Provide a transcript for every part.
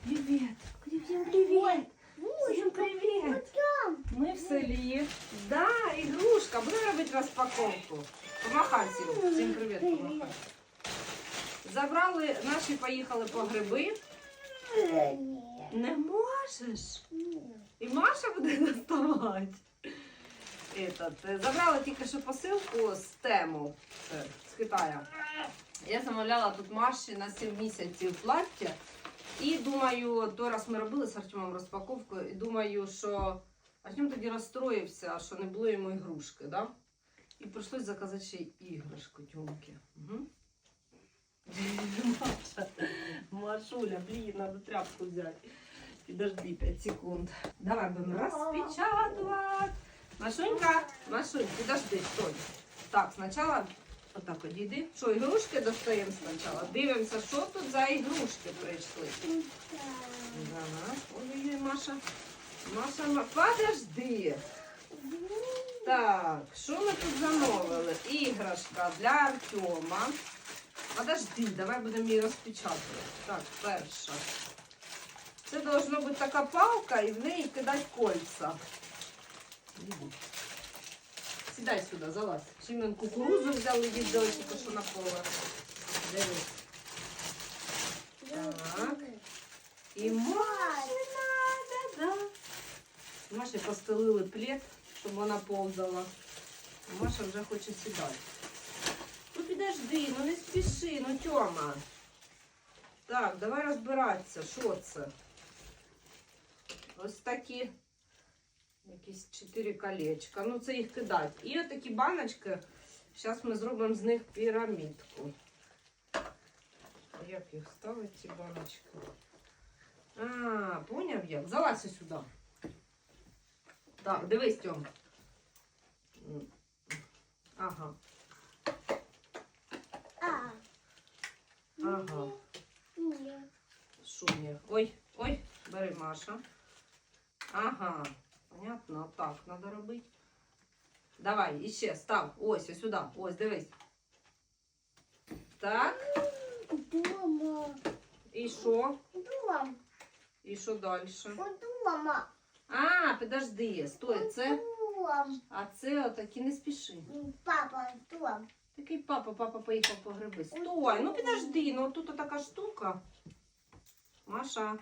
Привет! Всем привет! Всем привет! Мы в селі. Да, ігрушка. Будемо робити розпаковку. Помахай, Сілю. Всім привіт, помахай. Забрали, наші поїхали по гриби. Не можеш. І Маша буде доставати. Этот, е, забрали тільки що посилку з тему з Китаю. Я замовляла тут Маші на 7 місяців плаття. І думаю, то раз ми робили з Артемом розпаковку, і думаю, що Артем тоді розстроївся, що не було йому ігрушки, да? І прийшлось заказати ще іграшку тьомки. Угу. Машуля, блін, треба тряпку взяти. Підожди 5 секунд. Давай будемо розпечатувати. Машунька, Машунь, подожди, стой. Так, спочатку отак одійди. Що, ігрушки достаємо спочатку? Дивимося, що тут за ігрушки прийшли. Ой-ой-ой, Маша. Маша, Ма- подожди. Так, що ми тут замовили? Іграшка для Артема. Подожди, давай будемо її розпечатувати. Так, перша. Це должна бути така палка і в неї кидати кольца. Іди. Сідай сюди, залазь. Ще ми кукурузу взяли, їздили тільки що на поле. Дивись. Так. І Маші надо, да. Маші постелили плед, щоб вона повзала. Маша вже хоче сідати. Ну підожди, ну не спіши, ну Тьома. Так, давай розбиратися, що це. Ось такі Якісь чотири колечка. Ну це їх кидати. І отакі баночки. Зараз ми зробимо з них пірамідку. Як їх ставити, ці баночки? А, поняв як? Залазь сюди. Так, дивись, Тьом. Ага, ага. Шумі. Ой, ой, бери Маша. Ага, понятно, так треба робити. Давай, іще, став. Ось, ось сюди. Ось, дивись. Так, Дома. і що? Дома. І що далі? Дома. А, подожди, стой, це. А це отакі не спіши. Папа, дома. Такий папа, папа поїхав по гриби. Стой, ну підожди, ну тут така штука. Маша.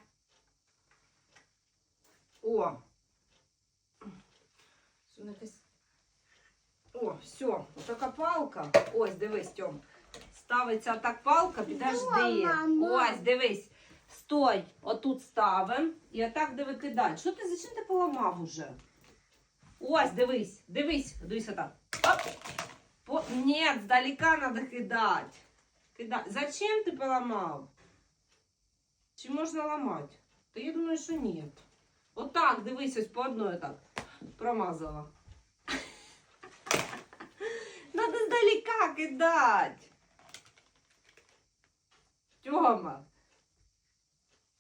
О. Якась- О, все, така палка. Ось, дивись, Тьом. Ставиться так палка, підожди. мама. Ось, дивись. Стой, отут ставим і отак де викидати. Що ти, зачем ти поламав уже? Ось, дивись, дивись, дивись отак. Оп. По... Нет, сдалека надо кидать. Кида... Зачем ты поломал? Чи можна ламати? Та я думаю, що ні. Отак, дивись, ось по одної так. Промазала. Надо сдалека кидать. Тьома.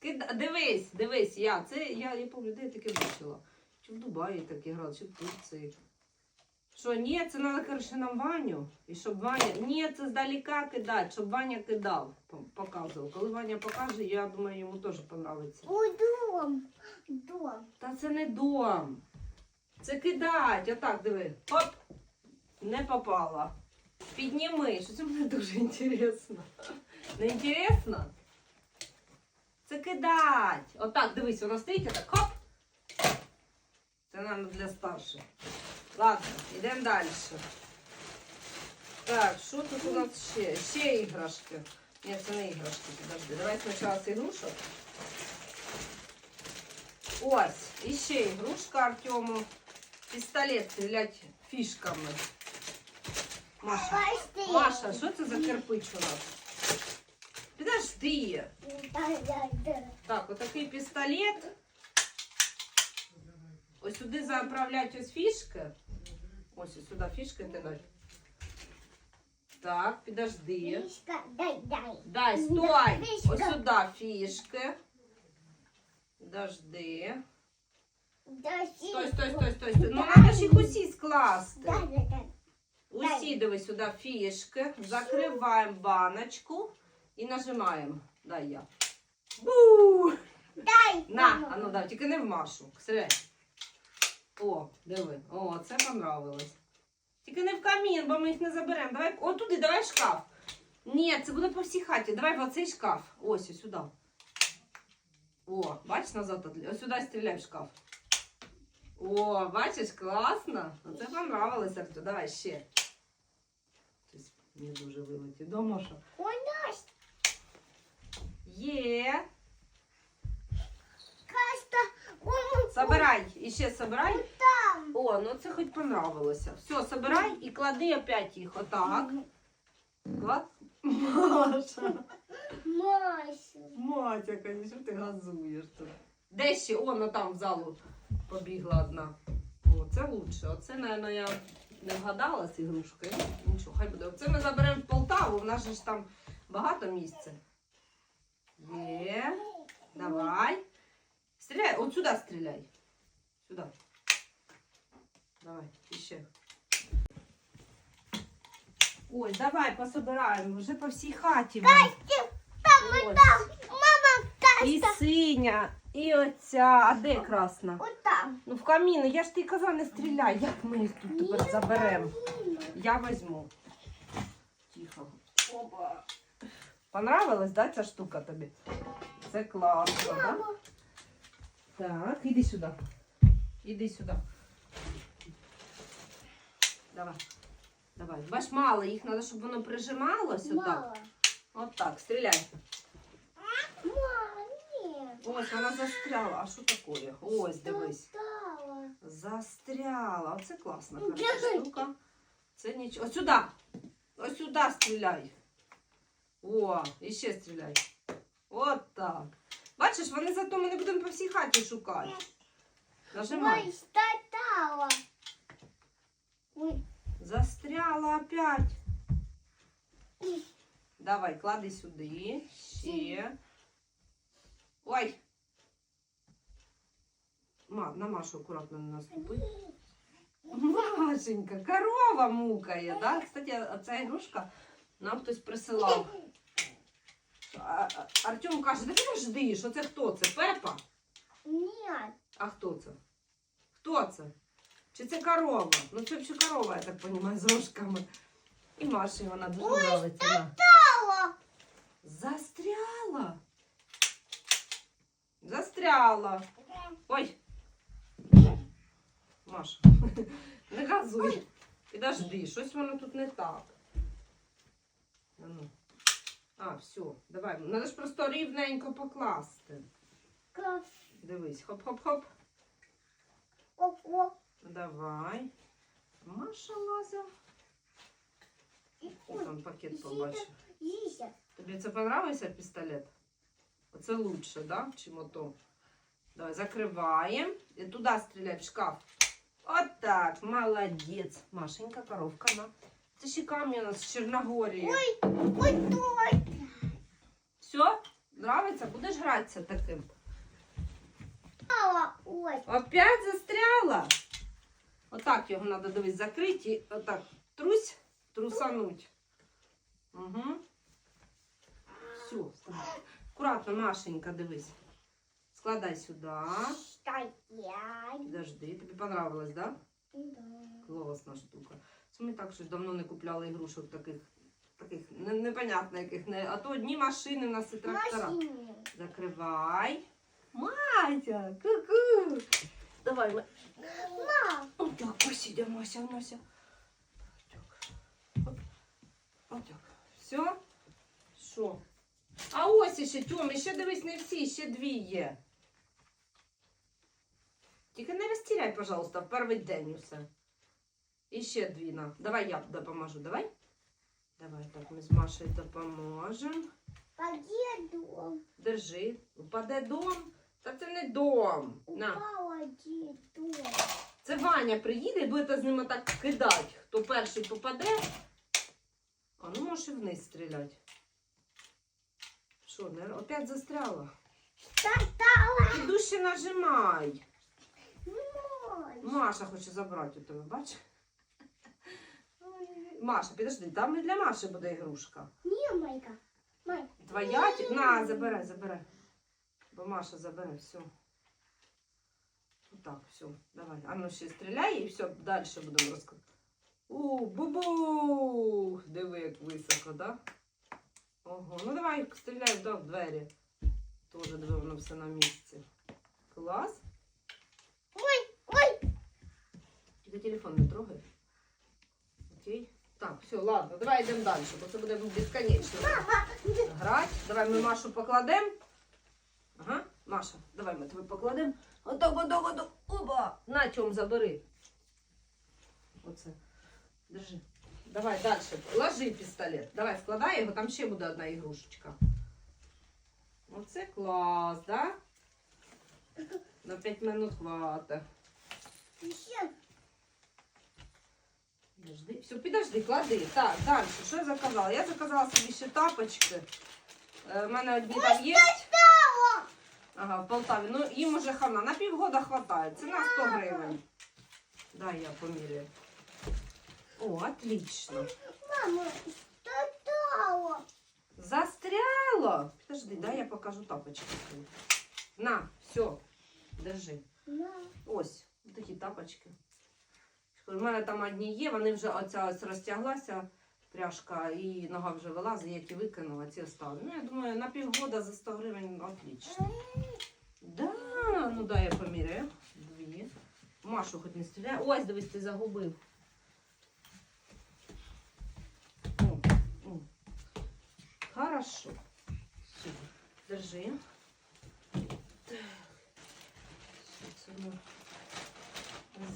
Кида... Дивись, дивись, я. Це я, я де я таке бачила. Чи в Дубаї таке грали, чи в Турції. Що, ні, це треба, коротше, нам Ваню. І щоб Ваня. Ні, це здалека кидати, щоб Ваня кидав, показував. Коли Ваня покаже, я думаю, йому теж подобається. Ой, дом. Дом. Та це не дом. Це кидать. Отак, диви. Оп! Не попала. Підніми. Що це мені дуже інтересно. Не інтересно? Це кидать. Отак, дивись, воно стоїть, отак. Хоп! Це нам для старших. Ладно, йдемо далі. Так, що тут у нас ще? Ще іграшки. Ні, це не іграшки, подожди. Давай спочатку з ігрушок. Ось, іще ігрушка Артему. Пістолет стрілять фішками. Маша, Пошли. Маша, що це за кирпич у нас? Підожди. Да-да-да. Так, отакий пістолет. Ось сюди заправлять ось фішки. Ось ось сюди фішки кидать. Так, підожди. Мишка, дай, дай. Дай, стой! Фішка. Ось сюди фішки. Подожди. Стой, стой, стой, стой, стой. Ну треба ж їх усі скласти. Усі диви сюди фішки. Закриваємо баночку і нажимаємо. Дай я. Бу! Ну да, тільки не в Машу. О, диви. О, це понравилось. Тільки не в камін, бо ми їх не заберемо. Давай, о, туди, давай шкаф. Ні, це буде по всій хаті. Давай в оцей шкаф. Ось, ось сюди. О, бачиш назад? Ось сюди стріляй в шкаф. О, бачиш, класно. Оце понравилось, Арту. Давай ще. Щось не дуже вилетів. Дома що? Ой, Настя, Є. Каста, Собирай. І ще собирай. там. О, ну це хоч понравилося. Все, собирай і клади опять їх. Отак. Клад. Маша. Мася. Матя, конечно, ти газуєш тут. Де ще? О, ну там в залу побігла одна. О, це лучше. Оце, мабуть, я не вгадала з ігрушкою. Ну, Нічого, хай буде. Оце ми заберемо в Полтаву, в нас же ж там багато місця. Є. Давай. Стріляй, от сюди стріляй. Сюди. Давай, іще. Ой, давай пособираємо. Вже по всій хаті. вам. Ось. І Каста. синя, і оця. А де красна? Там. Ну в каміну, я ж ти казав, не стріляй. Як ми їх тут тепер заберемо? Я візьму. Тихо. Опа. Понравилась, да, ця штука тобі? Це класно, да? Так, іди сюди. Іди сюди. Давай. Давай. Бач, мало, їх треба, щоб воно прижималось отак. Мало. От так, стріляй. Нет. Ось вона застряла. А що таке? Ось, дивись. Достала. Застряла. Оце класна Ну, хороша держи. штука. Це нічого. Ось сюди. Ось сюди стріляй. О, і ще стріляй. От так. Бачиш, вони зато ми не будемо по всій хаті шукати. Нажимай. Ой, статала. Ой, Застряла опять. Давай, клади сюди. Ще. Ой. Ма, на Машу акуратно не наступи. Машенька, корова мукає, да? Кстати, ця ігрушка нам хтось присилав. Артем каже, да підожди, що це хто це? Пепа? нет. А хто це? Хто це? Чи це корова? Ну це взагалі корова, я так розумію, з рожками. І Маші вона дуже подобається. на. Стала. Застряла. Застряла. Ой. Маша, не газуй. Підожди, щось воно тут не так. А, ну. а все, давай. Треба ж просто рівненько покласти. Дивись, хоп-хоп-хоп. Давай. Маша лаза. Ось он пакет побачив. Тобі це понравився пістолет? Оце лучше, да? Чим ото. Давай, закриваємо. І туди стріляй в шкаф. От так, молодець. Машенька, коровка, на. Це ще камінь у нас з Чорногорії. Ой, ой. Все? Нравиться? Будеш гратися таким? Ой. Опять застряла. Отак його треба дивись, закрити і отак трусь, трусануть. Угу. Все, акуратно, Машенька, дивись. Складай сюди. Подожди, тобі понравилось, да? Да. Класна штука. Це ми так щось давно не купляли ігрушок таких, таких не, непонятно яких. Не, а то одні машини у нас і трактора. Машине. Закривай. Матя, ку-ку. Давай. Мам. Отак, посидимо, Мася, Мася. Отак. Отак. Все? Що? А ось іще, Тьом, ще дивись, не всі, ще дві є. Тільки не розтіряй, пожалуйста, в перший день усе. І ще дві на. Давай я допоможу, давай. Давай, так, ми з Машею допоможемо. Поеду. Держи. Упаде дом. Та це не дом. На. Упала деду. Це Ваня приїде і будете з ним так кидати. Хто перший попаде. А ну можеш і вниз стріляти. Що, опять застряла? Іду ще нажимай. Маша хоче забрати у тебе, бач? Маша, підожди, там і для Маші буде ігрушка. Не, Майка. Май. Твоя? ті- На, забирай, забирай. Бо Маша забере, все. Отак, все, давай. А ну ще стріляй і все, далі будемо розказувати. У, бубу! Диви, як високо, да? Ого, ну давай стріляй да, в двері. Тоже диви, воно все на місці. Клас. Ой, ой. Тільки телефон не трогай. Окей. Так, все, ладно, давай йдемо далі, бо це буде безконечно. Грать. Давай ми Машу покладемо. Ага, Маша, давай ми тебе покладемо. Отак, отак, отак. Оба! На чому забери. Оце. Держи. Давай далі. Ложи пістолет. Давай, складай його, там ще буде одна ігрушечка. Оце клас, да? На 5 минут хватить. Подожди. Все, підожди, клади. Так, далі. Що я заказала? Я заказала собі ще тапочки. Е, У мене одні там є. Ага, в Полтаві. Ну, їм уже хана. На півгода хватає. Ціна 100 гривень. Дай я поміряю. О, отлично. Мама, що стало? Застряло. Подожди, дай я покажу тапочки. На, все. Держи. Ось, такі тапочки. У мене там одні є, вони вже оця ось розтяглася пряжка і нога вже вилазить, які викинула, ці оставлю. Ну, я думаю, на півгода за 100 гривень отлично. Да, ну дай я поміряю. Дві. Машу хоч не стріляє. Ось, дивись, ти загубив. О, о. Хорошо. Все, держи.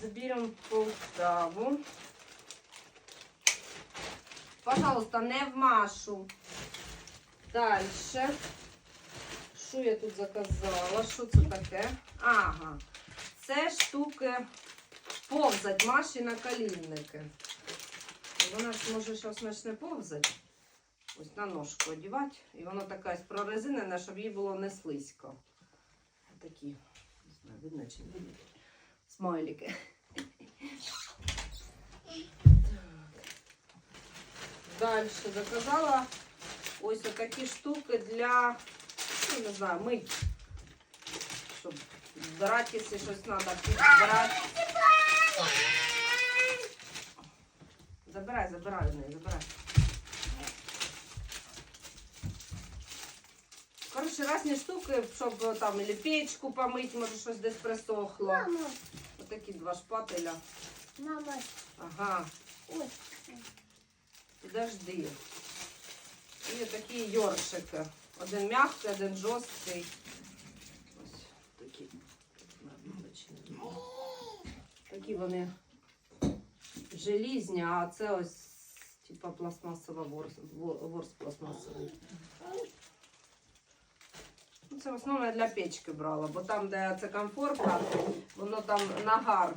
Заберем Полтаву. Пожалуйста, не в Машу. Дальше. Що я тут заказала? Що це таке? Ага. Це штуки повзать Маші на колінники. Вона ж може щось почне повзати. Ось на ножку одівати. І воно така прорезинена, щоб їй було не слизько. Такі, не знаю, видно чи не видно. Смайлики. Далі заказала ось такі штуки для, ну не знаю, мить. Щоб збирати, якщо щось треба підбирати. Забирай, забирай в неї, забирай. Коротше, різні штуки, щоб там или печку помити, може щось десь присохло. Мама. Отакі два шпателя. Мама. Ага, Ой. підожди. І такі йоршики. Один м'який, один жорсткий. Ось такі. Такі вони желізні, а це ось типа пластмасова ворс, во- ворс пластмасовий. Ну, Це в основному я для печки брала, бо там, де це комфортно, воно там нагар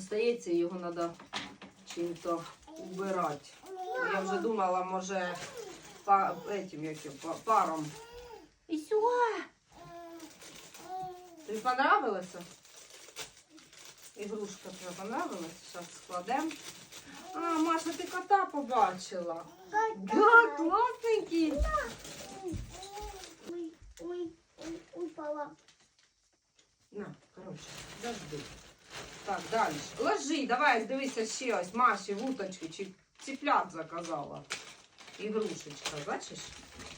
стається, і його треба чим-то убирати. Я вже думала, може, па, этим, як його, па- паром. І сюди. Тобі понравилося? Ігрушка тобі понравилась? Зараз складемо. А, Маша, ти кота побачила. Да, класненький. коротше, завжди. Так, далі. Ложи, давай, дивися ще ось Маші, вуточки чи цыплят заказала. Ігрушечка, бачиш?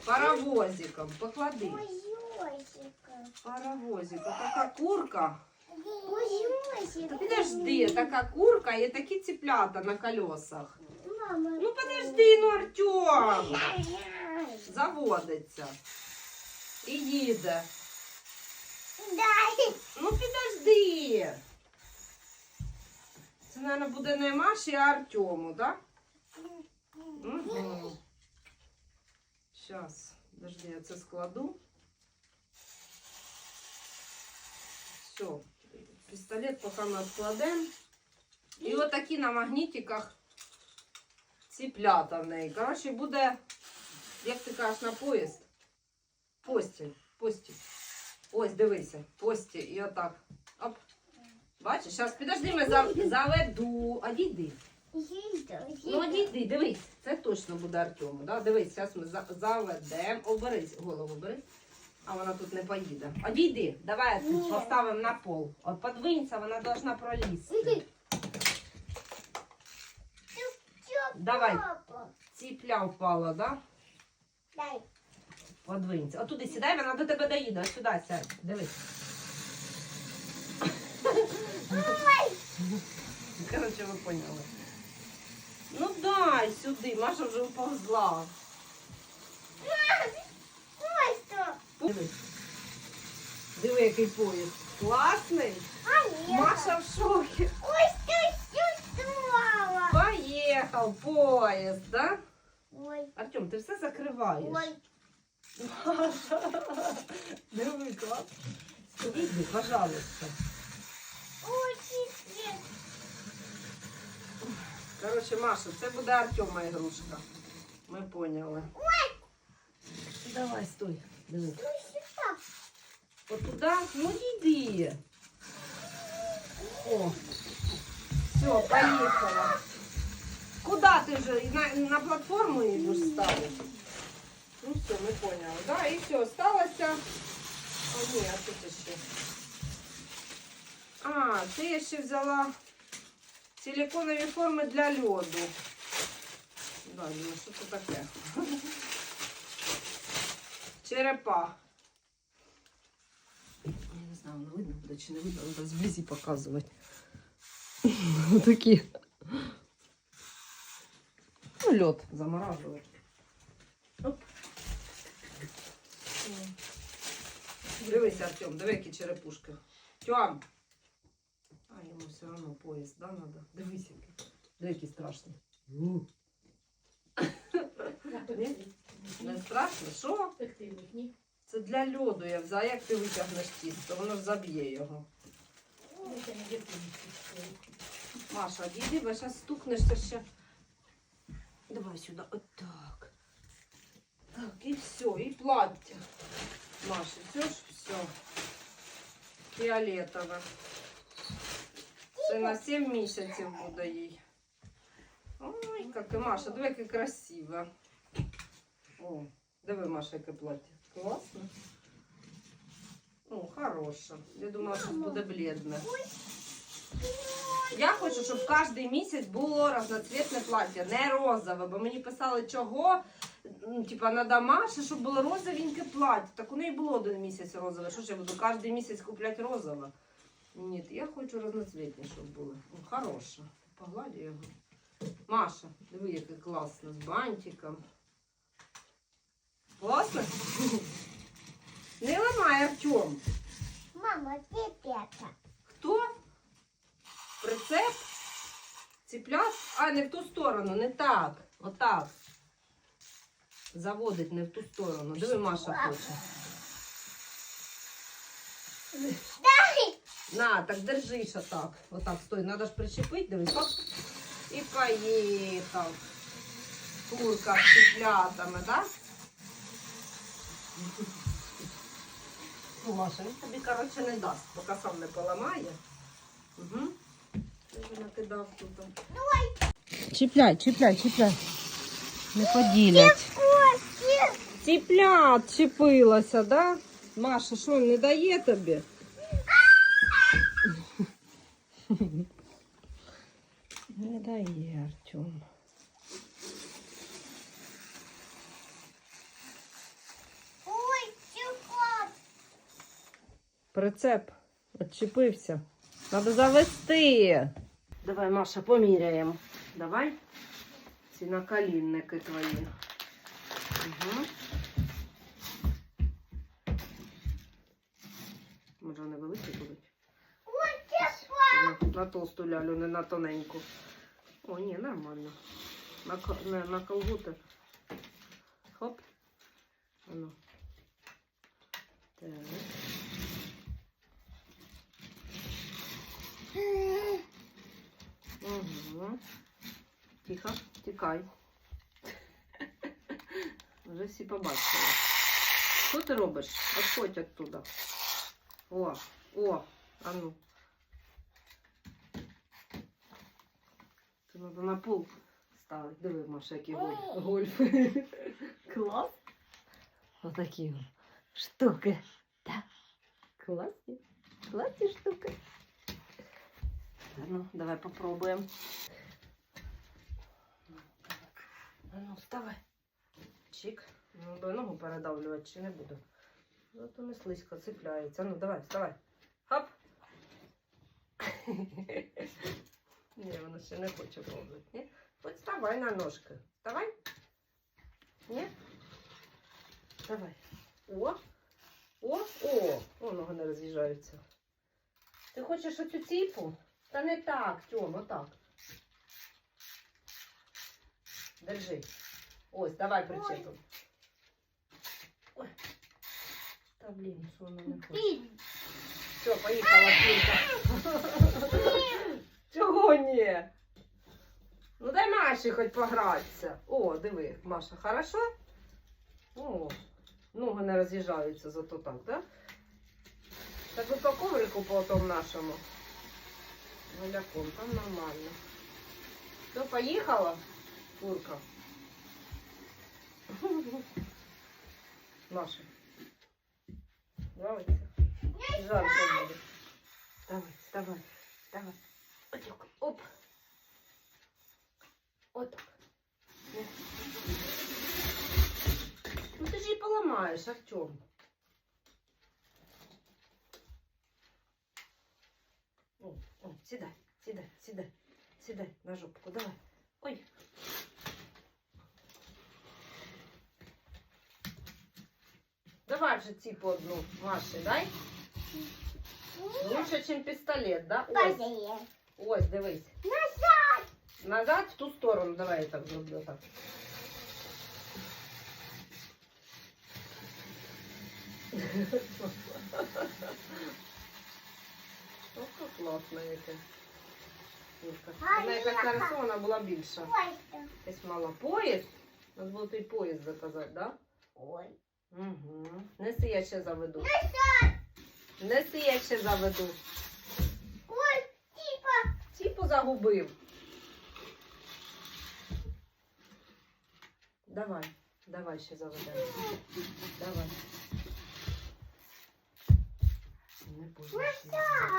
Паровозиком, поклади. Ой, Йосика. Паровозик, така курка. Ой, Йосика. Та підожди, така курка і такі цыплята на колесах. Мама. Ну подожди, ну Артем! Заводиться. І їде. Ну підожди. Це, мабуть, буде не Маші, а Артему, так? Угу. Зараз, подожди, я це складу. Все. Пістолет поки ми відкладемо. І отакі на магнітиках ціплята в неї. Коротше, буде, як ти кажеш, на поїзд. Постіль, постіль. Ось, дивися, постіль. І отак. Оп. Бачиш, зараз підожди, ми зав- заведу. Одійди. Ну, одійди, дивись, це точно буде Артему. Да? Дивись, зараз ми за- заведемо. Оберись, голову бери. А вона тут не поїде. Одійди, давай Ні. поставимо на пол. От подвинься, вона должна пролізти. Давай. Ціпля впала, да? дай. Подвинься. Отуди сідай, вона до тебе доїде. Ось сюди сядь. Дивись. Коротше, ви поняли. Ну дай сюди, Маша вже что? Дивись. Диви, який поїзд. Класний. А. Маша в шокі. Ой, что чувствовала. Поїхав поїзд, да? Ой, Артем, ти все закриваєш. ой. Маша. Диви, клас. Іди, пожалуйста. Ой. Коротше, Маша, це буде Артема ігрушка. Ми поняли. Давай, стой. Диви. Ну, сюда. От ну йди. О. Все, поїхала. Куди ти вже? На, на платформу їдеш ставити? Ну все, ми поняли. Да? І все, осталося. О, ні, а тут ще. А, ти я ще взяла силиконові форми для льоду. Да, думаю, що це таке? Черепа. Я не знаю, воно видно буде чи не видно, треба зблизі показувати. Такі. Ну, льод заморажувати. Оп. Дивись, Артем, диви, які черепушки. Тьом. А йому все одно поїзд, да, надо? Дивись, який. Диви, який страшний. Ні? Не страшно? Що? Ефективних, Це для льоду я взяла. Як ти витягнеш тісто? Воно заб'є його. Маша, дійди, бо зараз стукнешся ще. Давай сюди. Отак. Так, і все, і плаття. Маша, все ж все. Фіолетове. Це на 7 місяців буде їй. Ой, як і Маша, диви, яке красиве. О, диви, Маша, яке плаття. Класно. О, хороше. Я думала, що буде бледне. Я хочу, щоб кожен місяць було разноцвітне плаття, не розове, бо мені писали, чого. Ну, типа на домашнє, щоб було розовеньке плаття. Так у неї було один місяць розове. Що ж я буду кожен місяць купляти розове? Ні, я хочу разноцвітні, щоб були. О, хороше. Погладю його. Маша, диви, яке класно, з бантиком. Класно? Не ламай, Артем. Мама, где пята? Хто? Прицеп? Ціпляш? А, не в ту сторону, не так. Отак. Заводить не в ту сторону. Диви, Маша хоче. Дай! На, так держи ще так. Отак, стой, треба ж причепити, дивись. Оп. І поїхав. Курка з цыплятами, да? Ну, Маша, він тобі, коротше, не дасть, поки сам не поламає. Угу. Ти вже накидав тут. Чіпляй, чіпляй, чіпляй. Не поділять. Ціплят чепилася, да? Маша, що, не дає тобі? Не дає, Артем. Ой, чего? Прицеп відчепився. Треба завести. Давай, Маша, поміряємо. Давай. Ці наколінники твої. Угу. Може, вони великі будуть? На, на толсту лялю, не на тоненьку. О, ні, нормально. На, на, на колготи. Хоп. Ану. Так. Угу. Тихо, тікай. Вже всі побачили. Що ти робиш? Отходь оттуда. О, о, а ну. Це треба на пол ставити. Диви, Маша, які гольф. гольфи. Клас. Отакі. штуки. Так. Класні. Класні штуки. Ну, давай попробуємо. Ну, вставай. Чик. Ну, до ногу передавлювати чи не буду. Зато не слизько цепляється. Ну, давай, вставай. Хоп. Ні, вона ще не хоче повзати. Ні? От вставай на ножки. Вставай. Ні? Давай. О. О, о, о, ноги не роз'їжджаються. Ти хочеш оцю ціпу? Та не так, Тьом, отак. Держи. Ось, давай причепимо. Ой. Та блін, що вона не хоче. Все, поїхала Кілька. Чого ні? Ну дай Маші хоч погратися. О, диви, Маша, хорошо? О, ноги не роз'їжджаються зато так, да? Так ви по коврику по тому нашому. Голяком, там нормально. Все, поїхала? Курка. Маша. Нравится? Жарко буде. Давай, давай, давай. Отак, оп. Отак. Ну. Ну ти ж її поламаєш, Артем. О, о, сідай, сідай, сідай, сідай на жопку, давай. Ой. Давай вже ці по одну, Маші, дай. Лучше, ніж пістолет, да? Ось, Позади. ось, дивись. Назад. Назад в ту сторону. Давай я так зроблю так. Ох, як класно яке. Юрка. Вона якась нарисована була більша. Ой, что. Якась мала поїзд. Надо було той поїзд заказати, да? Ой. Угу. Неси я ще заведу. Неси я ще заведу. Ой, типа. Ціпу загубив. Давай, давай ще заведемо. Давай. Не.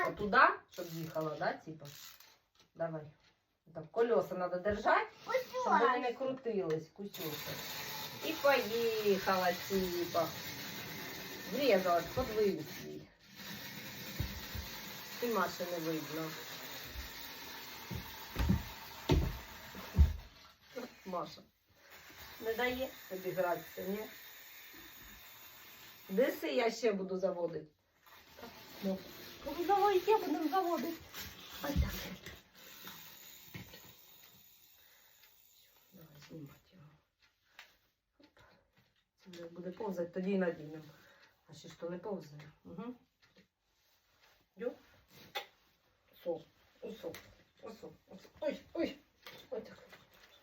А туди, щоб їхала, да, типа? Давай. Так, колеса треба держати, щоб вони не крутились, кусюся. І поїхала, типа. Врізалась, подвиг свій. І Маші не видно. Маша. Не дає тобі гратися, ні? Диси я ще буду заводити. Ну, заводить, я буду заводити. Ось так. Давай знімати його. Оп. Це вже буде повзати, тоді і надінемо. А ще ж то не повзає. Угу. Йо. Осо, осо, осо, осо. Ой, ой. Ой.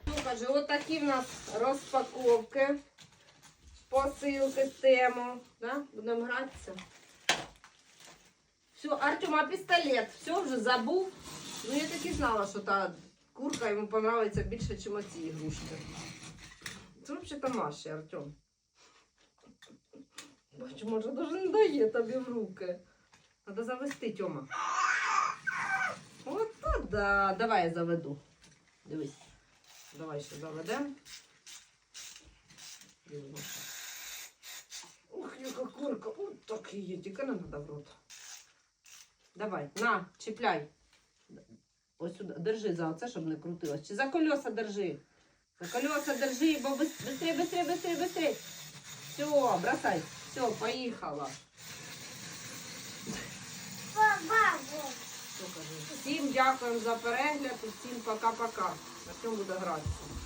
Ну, каже, от такі в нас розпаковки. Посилки тему. Да? Будемо гратися. Все, Артем, а пістолет. Все, вже забув. Ну, я так і знала, що та курка йому подобається більше, ніж оці ігрушки. Це взагалі Маші, Артем. Бачу, може, даже не дає тобі в руки. Треба завести, Тьома. От то да. Давай я заведу. Дивись. Давай ще заведемо. Дивимося. Ух, яка курка. От так і є, тільки не треба в рот. Давай, на, чіпляй. Ось сюди, держи за оце, щоб не крутилось. Чи за колеса держи. За колеса держи, бо быстрее, быстрее, быстрее, быстрее. Все, бросай. Все, поїхала. Всім дякуємо за перегляд, усім пока-пока. На цьому буде гратися.